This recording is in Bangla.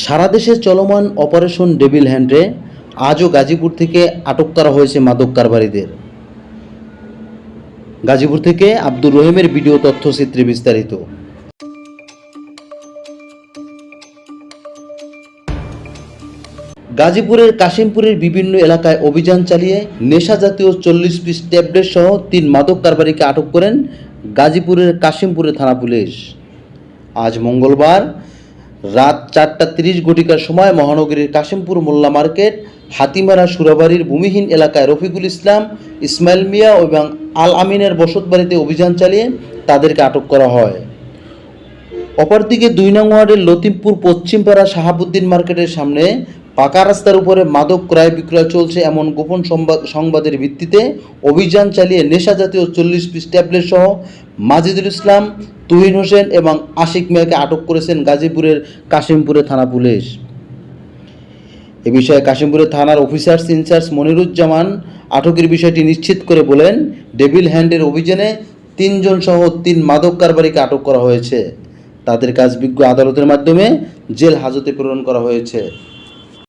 সারা দেশে চলমান অপারেশন ডেভিল হ্যান্ডে আজও গাজীপুর থেকে আটক করা হয়েছে মাদক কারবারিদের। গাজীপুর থেকে আব্দুর রহিমের ভিডিও তথ্যচিত্রে বিস্তারিত। গাজীপুরের কাশিমপুরের বিভিন্ন এলাকায় অভিযান চালিয়ে নেশা জাতীয় চল্লিশ পিস ট্যাবলেট সহ তিন মাদক কারবারিকে আটক করেন গাজীপুরের কাশিমপুরের থানা পুলিশ। আজ মঙ্গলবার রাত চারটা তিরিশ ঘটিকার সময় মহানগরীর কাশিমপুর মোল্লা মার্কেট, হাতিমারা সুরাবাড়ির ভূমিহীন এলাকায় রফিকুল ইসলাম, ইসমাইল মিয়া এবং আল আমিনের বসতবাড়িতে অভিযান চালিয়ে তাদেরকে আটক করা হয়। অপরদিকে দুই নং ওয়ার্ডের লতিমপুর পশ্চিমপাড়া শাহাবুদ্দিন মার্কেটের সামনে পাকা রাস্তার উপরে মাদক ক্রয় বিক্রয় চলছে এমন গোপন সংবাদ সংবাদের ভিত্তিতে অভিযান চালিয়ে নেশা জাতীয় চল্লিশ পিস ট্যাবলেট সহ মাজিদুল ইসলাম, তুহিন হোসেন এবং আশিক মিয়াকে আটক করেছেন গাজীপুরের কাশিমপুরে থানা পুলিশ। এ বিষয়ে কাশিমপুরের থানার অফিসার্স ইনচার্জ মনিরুজ্জামান আটকের বিষয়টি নিশ্চিত করে বলেন, ডেভিল হ্যান্ডের অভিযানে তিনজন সহ তিন মাদক কারবারিকে আটক করা হয়েছে। তাদের কাজ বিজ্ঞ আদালতের মাধ্যমে জেল হাজতে প্রেরণ করা হয়েছে।